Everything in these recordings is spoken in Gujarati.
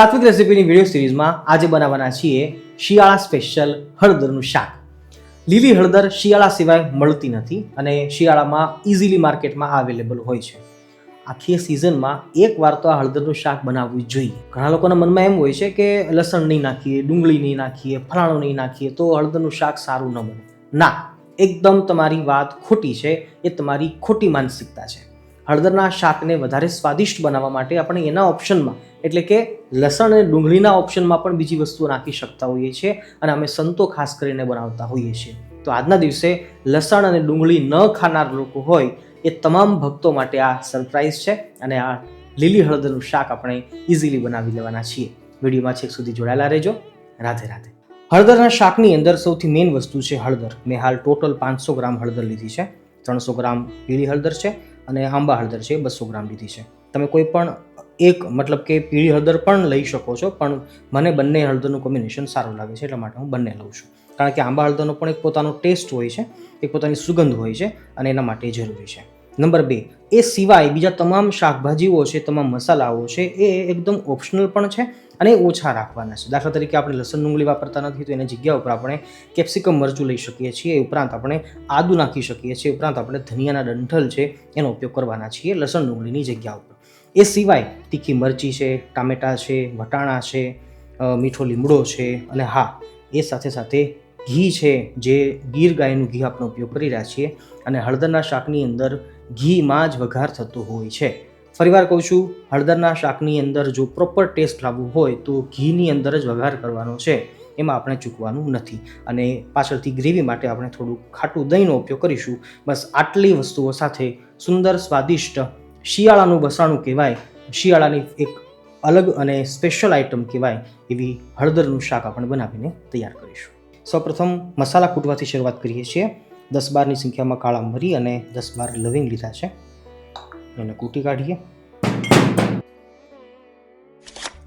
સાત્વિક રેસીપીની વીડિયો સિરીઝમાં આજે બનાવવાના છીએ શિયાળા સ્પેશિયલ હળદરનું શાક. લીલી હળદર શિયાળા સિવાય મળતી નથી અને શિયાળામાં ઇઝીલી માર્કેટમાં અવેલેબલ હોય છે. આખી સિઝનમાં એક વાર તો આ હળદરનું શાક બનાવવું જોઈએ. ઘણા લોકોના મનમાં એમ હોય છે કે લસણ નહીં નાખીએ, ડુંગળી નહીં નાખીએ, ફલાણું નહીં નાખીએ તો હળદરનું શાક સારું ન બને. ના, એકદમ તમારી વાત ખોટી છે, એ તમારી ખોટી માનસિકતા છે. હળદરના શાકને વધારે સ્વાદિષ્ટ બનાવવા માટે આપણે એના ઓપ્શનમાં એટલે કે લસણ અને ડુંગળીના ઓપ્શનમાં પણ બીજી વસ્તુઓ નાખી શકતા હોઈએ છીએ અને અમે સંતો ખાસ કરીને બનાવતા હોઈએ છીએ. તો આજના દિવસે લસણ અને ડુંગળી ન ખાનાર લોકો હોય એ તમામ ભક્તો માટે આ સરપ્રાઈઝ છે અને આ લીલી હળદરનું શાક આપણે ઇઝીલી બનાવી લેવાના છીએ. વિડીયોમાં છેક સુધી જોડાયેલા રહેજો. રાધે રાધે. હળદરના શાકની અંદર સૌથી મેઇન વસ્તુ છે હળદર. મેં હાલ ટોટલ પાંચસો ગ્રામ હળદર લીધી છે. ત્રણસો ગ્રામ લીલી હળદર છે. અને આંબા હળદર છે બસો ગ્રામ લીધી છે. તમે કોઈ પણ એક મતલબ કે પીળી હળદર પણ લઈ શકો છો, પણ મને બંને હળદરનું કોમ્બિનેશન સારું લાગે છે એટલા માટે હું બંને લઉં છું. કારણ કે આંબા હળદરનો પણ એક પોતાનો ટેસ્ટ હોય છે, એક પોતાની સુગંધ હોય છે અને એના માટે જરૂરી છે. નંબર બે, એ સિવાય બીજા તમામ શાકભાજીઓ છે, તમામ મસાલાઓ છે, એ એકદમ ઓપ્શનલ પણ છે અને ઓછા રાખવાના છે. દાખલા તરીકે આપણે લસણ ડુંગળી વાપરતા નથી, તો એની જગ્યા ઉપર આપણે કેપ્સિકમ મરચું લઈ શકીએ છીએ. એ ઉપરાંત આપણે આદુ નાખી શકીએ છીએ. ઉપરાંત આપણે ધનિયાના ડંઠલ છે, એનો ઉપયોગ કરવાના છીએ લસણ ડુંગળીની જગ્યા ઉપર. એ સિવાય તીખી મરચી છે, ટામેટાં છે, વટાણા છે મીઠો લીમડો છે અને હા, એ સાથે સાથે ઘી છે, જે ગીર ગાયનું ઘી આપણે ઉપયોગ કરી રહ્યા છીએ અને હળદરના શાકની અંદર ઘીમાં જ વઘાર થતો હોય છે. ફરીવાર કહું છું, હળદરના શાકની અંદર જો પ્રોપર ટેસ્ટ લાવવું હોય તો ઘીની અંદર જ વઘાર કરવાનો છે. એમાં આપણે ચૂકવાનું નથી. અને પાછળથી ગ્રેવી માટે આપણે થોડું ખાટું દહીંનો ઉપયોગ કરીશું. બસ આટલી વસ્તુઓ સાથે સુંદર, સ્વાદિષ્ટ શિયાળાનું બસાણું કહેવાય. શિયાળાની એક અલગ અને સ્પેશિયલ આઇટમ કહેવાય એવી હળદરનું શાક આપણે બનાવીને તૈયાર કરીશું. સૌપ્રથમ મસાલા કૂટવાથી શરૂઆત કરીએ છીએ. દસ બારની સંખ્યામાં કાળા મરી અને દસ બાર લવિંગ લીધા છે. એને કૂટી કાઢીએ.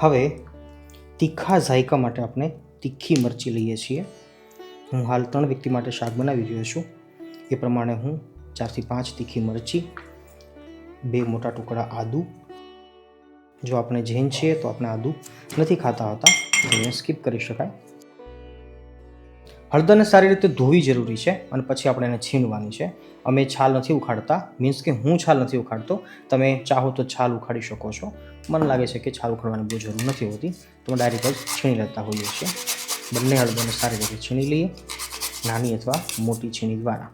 હવે તીખા ઝાયકા માટે આપણે તીખી મરચી લઈએ છીએ. હું હાલ ત્રણ વ્યક્તિ માટે શાક બનાવી રહ્યો છું. એ પ્રમાણે હું ચારથી પાંચ તીખી મરચી, બે મોટા ટુકડા આદુ. જો આપણે જૈન છીએ તો આપણે આદુ નથી ખાતા હોતા, તો એને સ્કીપ કરી શકાય. હળદરને સારી રીતે ધોવી જરૂરી છે અને પછી આપણે એને છીણવાની છે. અમે છાલ નથી ઉખાડતા મીન્સ કે હું છાલ નથી ઉખાડતો. તમે ચાહો તો છાલ ઉખાડી શકો છો. મને લાગે છે કે છાલ ઉખાડવાની બહુ જરૂર નથી હોતી. તો અમે ડાયરેક્ટ જ છીણી લેતા હોઈએ છીએ. બંને હળદરને સારી રીતે છીણી લઈએ. નાની અથવા મોટી છીણી દ્વારા.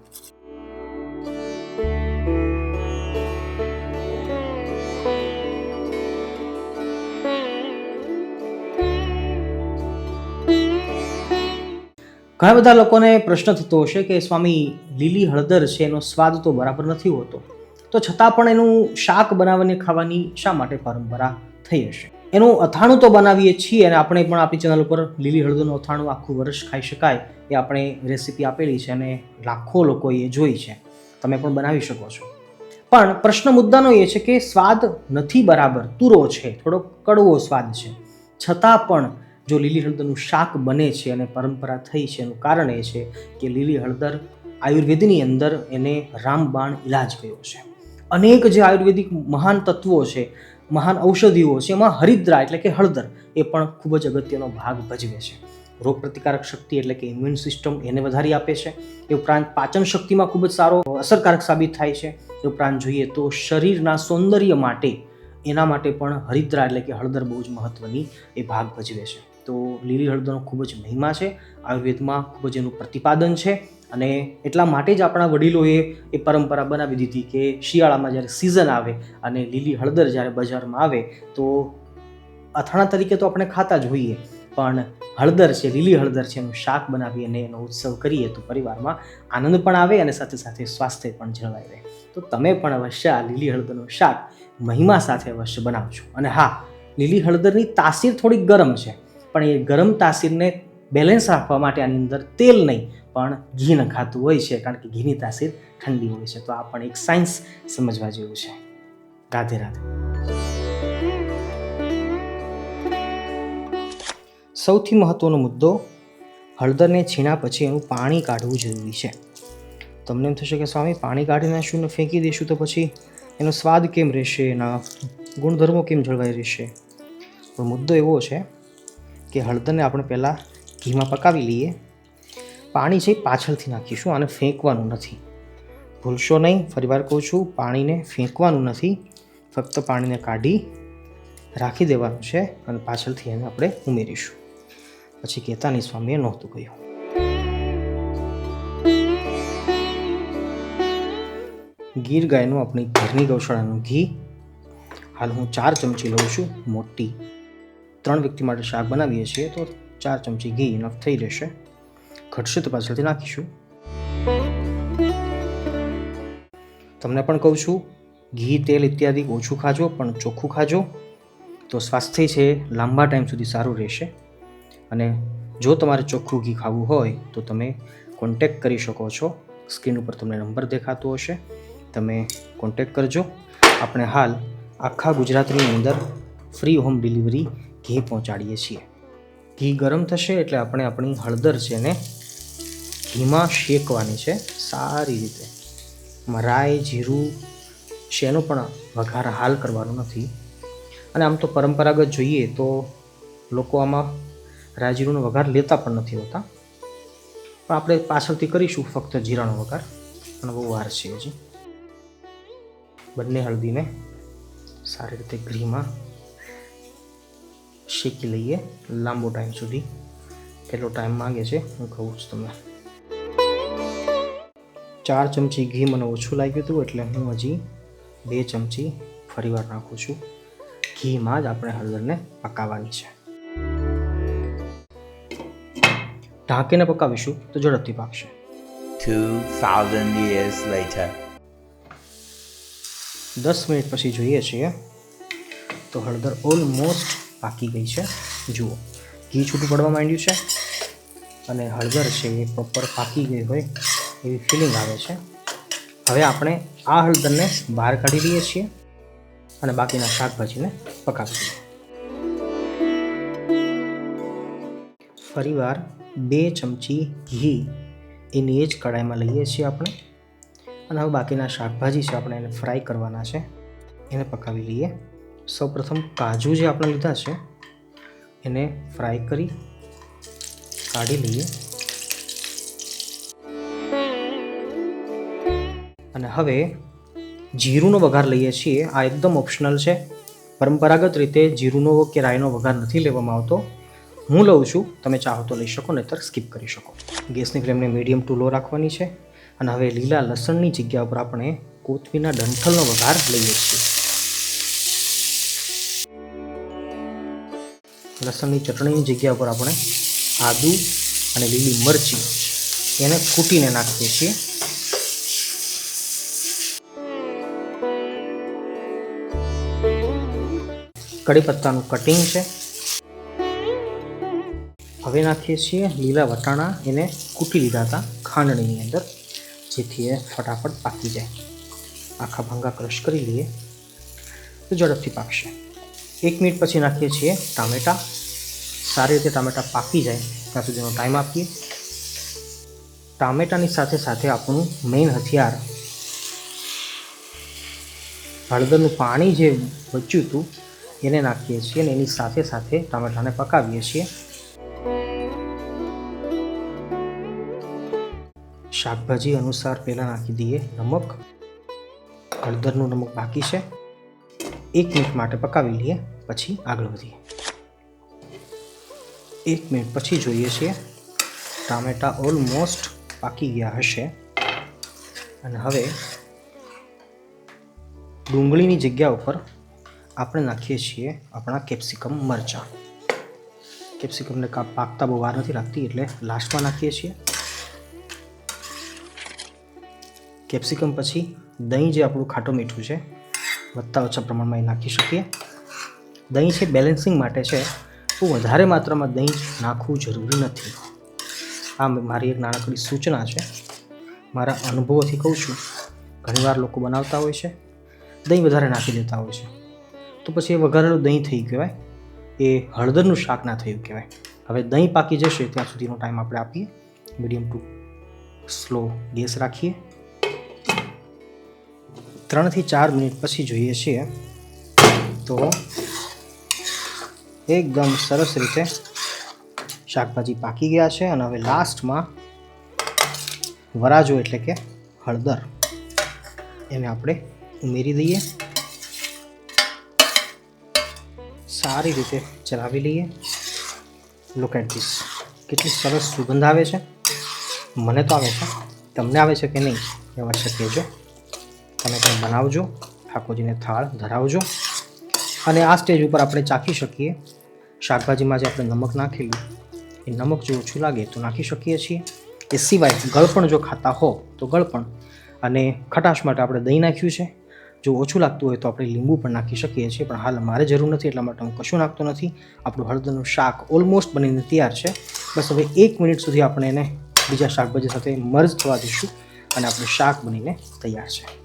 ઘણા બધા લોકોને પ્રશ્ન થતો હશે કે સ્વામી, લીલી હળદર છે, એનો સ્વાદ તો બરાબર નથી હોતો. તો છતાં પણ એનું શાક બનાવીને ખાવાની શા માટે પરંપરા થઈ હશે? એનું અથાણું તો બનાવીએ છીએ અને આપણે પણ આપણી ચેનલ ઉપર લીલી હળદરનું અથાણું આખું વર્ષ ખાઈ શકાય એ આપણે રેસીપી આપેલી છે અને લાખો લોકોએ જોઈ છે. તમે પણ બનાવી શકો છો. પણ પ્રશ્ન મુદ્દાનો એ છે કે સ્વાદ નથી બરાબર. તુરો છે થોડો કડવો સ્વાદ છે. છતાં પણ જો લીલી હળદરનું શાક બને છે અને પરંપરા થઈ છે, એનું કારણ એ છે કે લીલી હળદર આયુર્વેદની અંદર એને રામબાણ ઇલાજ કયો છે. અનેક જે આયુર્વેદિક મહાન તત્વો છે, મહાન ઔષધિઓ છે, એમાં હરિદ્રા એટલે કે હળદર એ પણ ખૂબ જ અગત્યનો ભાગ ભજવે છે. રોગ પ્રતિકારક શક્તિ એટલે કે ઇમ્યુન સિસ્ટમ એને વધારી આપે છે. એ ઉપરાંત પાચન શક્તિમાં ખૂબ જ સારો અસરકારક સાબિત થાય છે. એ ઉપરાંત જોઈએ તો શરીરના સૌંદર્ય માટે એના માટે પણ હરિદ્રા એટલે કે હળદર બહુ જ મહત્વની એ ભાગ ભજવે છે. તો લીલી હળદરનો ખૂબ જ મહિમા છે. આયુર્વેદમાં ખૂબ જ એનું પ્રતિપાદન છે અને એટલા માટે જ આપણા વડીલોએ એ પરંપરા બનાવી દીધી કે શિયાળામાં જ્યારે સિઝન આવે અને લીલી હળદર જ્યારે બજારમાં આવે તો અથાણા તરીકે તો આપણે ખાતા જ હોઈએ, પણ હળદર છે, લીલી હળદર છે, એનું શાક બનાવી અને એનો ઉત્સવ કરીએ તો પરિવારમાં આનંદ પણ આવે અને સાથે સાથે સ્વાસ્થ્ય પણ જળવાઈ રહે. તો તમે પણ અવશ્ય આ લીલી હળદરનું શાક મહિમા સાથે અવશ્ય બનાવજો. અને હા, લીલી હળદરની તાસીર થોડીક ગરમ છે. પણ એ ગરમ તાસીરને બેલેન્સ રાખવા માટે આની અંદર તેલ નહીં, પણ ઘી નખાતું હોય છે, કારણ કે ઘીની તાસીર ઠંડી હોય છે. તો આ પણ એક સાયન્સ સમજવા જેવું છે. રાધે રાધે. સૌથી મહત્વનો મુદ્દો, હળદરને છીણા પછી એનું પાણી કાઢવું જરૂરી છે. તમને એમ થશે કે સ્વામી, પાણી કાઢી નાખશું ને ફેંકી દઈશું તો પછી એનો સ્વાદ કેમ રહેશે, એના ગુણધર્મો કેમ જળવાઈ રહેશે? પણ મુદ્દો એવો છે કે હળદરને આપણે પહેલાં ઘીમાં પકાવી લઈએ. પાણી છે પાછળથી નાખીશું આને ફેંકવાનું નથી. ભૂલશો નહીં, ફરીવાર કહું છું, પાણીને ફેંકવાનું નથી. ફક્ત પાણીને કાઢી રાખી દેવાનું છે અને પાછળથી એને આપણે ઉમેરીશું. પછી કેતાની સ્વામીએ નહોતું કહ્યું. ગીર ગાયનું આપણી ઘરની ગૌશાળાનું ઘી. હાલ હું ચાર ચમચી લઉં છું મોટી. ત્રણ વ્યક્તિ માટે શાક બનાવીએ છીએ, તો ચાર ચમચી ઘી ઇનફ થઈ રહેશે. ઘટશે તો પાછળથી નાખીશું. તમને પણ કહું છું, ઘી, તેલ ઇત્યાદિ ઓછું ખાજો, પણ ચોખ્ખું ખાજો, તો સ્વાસ્થ્ય છે લાંબા ટાઈમ સુધી સારું રહેશે. અને જો તમારે ચોખ્ખું ઘી ખાવું હોય, તો તમે કોન્ટેક કરી શકો છો. સ્ક્રીન ઉપર તમને નંબર દેખાતો હશે. તમે કોન્ટેક કરજો. આપણે હાલ આખા ગુજરાતની અંદર ફ્રી હોમ ડિલિવરી ઘી પહોંચાડીએ છીએ. ઘી ગરમ થશે એટલે આપણે આપણી હળદર છે ને ઘીમાં શેકવાની છે સારી રીતે. રાઈ જીરું એનો પણ વઘાર હાલ કરવાનો નથી. અને આમ તો પરંપરાગત જોઈએ તો લોકો આમાં રાઈ જીરુંનો વઘાર લેતા પણ નથી હોતા. પણ આપણે પાછળથી કરીશું ફક્ત જીરાનો વઘાર. અને બહુ વાર છે હજી. બંને હળદીને સારી રીતે ઘીમાં શેકી લઈએ. લાંબો ટાઈમ સુધી. કેટલો ટાઈમ માગે છે હું કહું છું તમને. ચાર ચમચી ઘી મને ઓછું લાગ્યું હતું એટલે હું હજી બે ચમચી ફરીવાર નાખું છું. ઘીમાં જ આપણે હળદરને પકાવવાની છે. ઢાંકીને પકાવીશું તો ઝડપથી પાકશે. 2000 years later. દસ મિનિટ પછી જોઈએ છીએ તો હળદર ઓલમોસ્ટ પાકી ગઈ છે. જુઓ. ઘી છૂટું પડવા માંડ્યું છે અને હળદર છે એ પ્રોપર પાકી ગઈ હોય એવી ફિલિંગ આવે છે. હવે આપણે આ હળદરને બહાર કાઢી લઈએ છીએ અને બાકીના શાકભાજીને પકાવી દઈએ ફરીવાર બે ચમચી ઘી એની એ જ કઢાઈમાં લઈએ છીએ આપણે. અને હવે બાકીના શાકભાજી છે આપણે એને ફ્રાય કરવાના છે. એને પકાવી લઈએ. સૌપ્રથમ કાજુ જે આપણે લીધા છે, એને ફ્રાય કરી કાઢી લઈએ. અને હવે જીરુંનો વઘાર લઈએ છીએ. આ એકદમ ઓપ્શનલ છે. પરંપરાગત રીતે જીરુંનો કે રાઈનો વઘાર નથી લેવામાં આવતો. હું લઉં છું. તમે ચાહો તો લઈ શકો, નહીતર સ્કીપ કરી શકો. ગેસની ફ્લેમને મીડિયમ ટુ લો રાખવાની છે. અને હવે લીલા લસણની જગ્યા ઉપર આપણે કોથમીના ડંઠલનો વઘાર લઈએ છીએ. લસણની ચટણીની જગ્યા ઉપર આપણે આદુ અને લીલી મરચી એને કૂટીને નાખીએ છીએ. કડી પત્તાનું કટિંગ છે. હવે નાખીએ છીએ લીલા વટાણા. એને કૂટી લીધા હતા ખાંડણીની અંદર, જેથી એ ફટાફટ પાકી જાય. આખા ભંગા ક્રશ કરી લઈએ તો ઝડપથી પાકશે. એક મિનિટ પછી નાખીએ છીએ ટામેટાં. સારી રીતે ટામેટાં પાકી જાય, ત્યાં સુધીનો ટાઈમ આપીએ. ટામેટાની સાથે સાથે આપણું મેઇન હથિયાર, હળદરનું પાણી જે બચ્યું હતું, એને નાખીએ છીએ અને એની સાથે સાથે ટામેટાને પકાવીએ છીએ. શાકભાજી અનુસાર પહેલાં નાખી દઈએ નમક. હળદરનું નમક બાકી છે. એક મિનિટ માટે પકાવી લઈએ. પછી આગળ વધીએ. એક મિનિટ પછી જોઈએ છીએ. ટામેટા ઓલમોસ્ટ પાકી ગયા હશે. અને હવે ડુંગળીની જગ્યા ઉપર આપણે નાખીએ છીએ આપણા કેપ્સિકમ મરચાં. કેપ્સિકમને કાપ પાકતા બહુ વાર નથી લાગતી, એટલે લાસ્ટમાં નાખીએ છીએ. કેપ્સિકમ પછી દહીં જે આપણું ખાટું મીઠું છે, વધતા ઓછા પ્રમાણમાં એ નાખી શકીએ. દહીં છે બેલેન્સિંગ માટે છે, તો વધારે માત્રામાં દહીં નાખવું જરૂરી નથી. આ મારી એક નાનકડી સૂચના છે. મારા અનુભવોથી કહું છું. ઘણીવાર લોકો બનાવતા હોય છે, દહીં વધારે નાખી દેતા હોય છે. તો પછી એ વઘારેલું દહીં થઈ કહેવાય. એ હળદરનું શાક ના થયું કહેવાય. હવે દહીં પાકી જશે ત્યાં સુધીનો ટાઈમ આપણે આપીએ. મીડિયમ ટુ સ્લો ગેસ રાખીએ. ત્રણથી ચાર મિનિટ પછી જોઈએ છીએ. તો એકદમ સરસ રીતે શાકભાજી પાકી ગયા છે અને હવે લાસ્ટમાં વરાજો એટલે કે હળદર. એને આપણે ઉમેરી દઈએ. સારી રીતે ચલાવી લઈએ. લુક એટ ધીસ કેટલી સરસ સુગંધ આવે છે. મને તો આવે છે. તમને આવે છે કે નહીં? એ અવશ્ય કહેજો. તમે પણ બનાવજો. ઠાકોરજીને થાળ ધરાવજો. અને આ સ્ટેજ ઉપર આપણે ચાખી શકીએ. શાકભાજીમાં જે આપણે નમક નાખેલું, એ નમક જો ઓછું લાગે તો નાખી શકીએ છીએ. એ સિવાય ગળપણ જો ખાતા હો તો ગળપણ અને ખટાશ માટે આપણે દહીં નાખ્યું છે. જો ઓછું લાગતું હોય તો આપણે લીંબુ પણ નાખી શકીએ છીએ, પણ હાલ મારે જરૂર નથી, એટલા માટે હું કશું નાખતો નથી. આપણું હળદરનું શાક ઓલમોસ્ટ બનીને તૈયાર છે. બસ હવે એક મિનિટ સુધી આપણે એને બીજા શાકભાજી સાથે મર્જ થવા દઈશું અને આપણું શાક બનીને તૈયાર છે.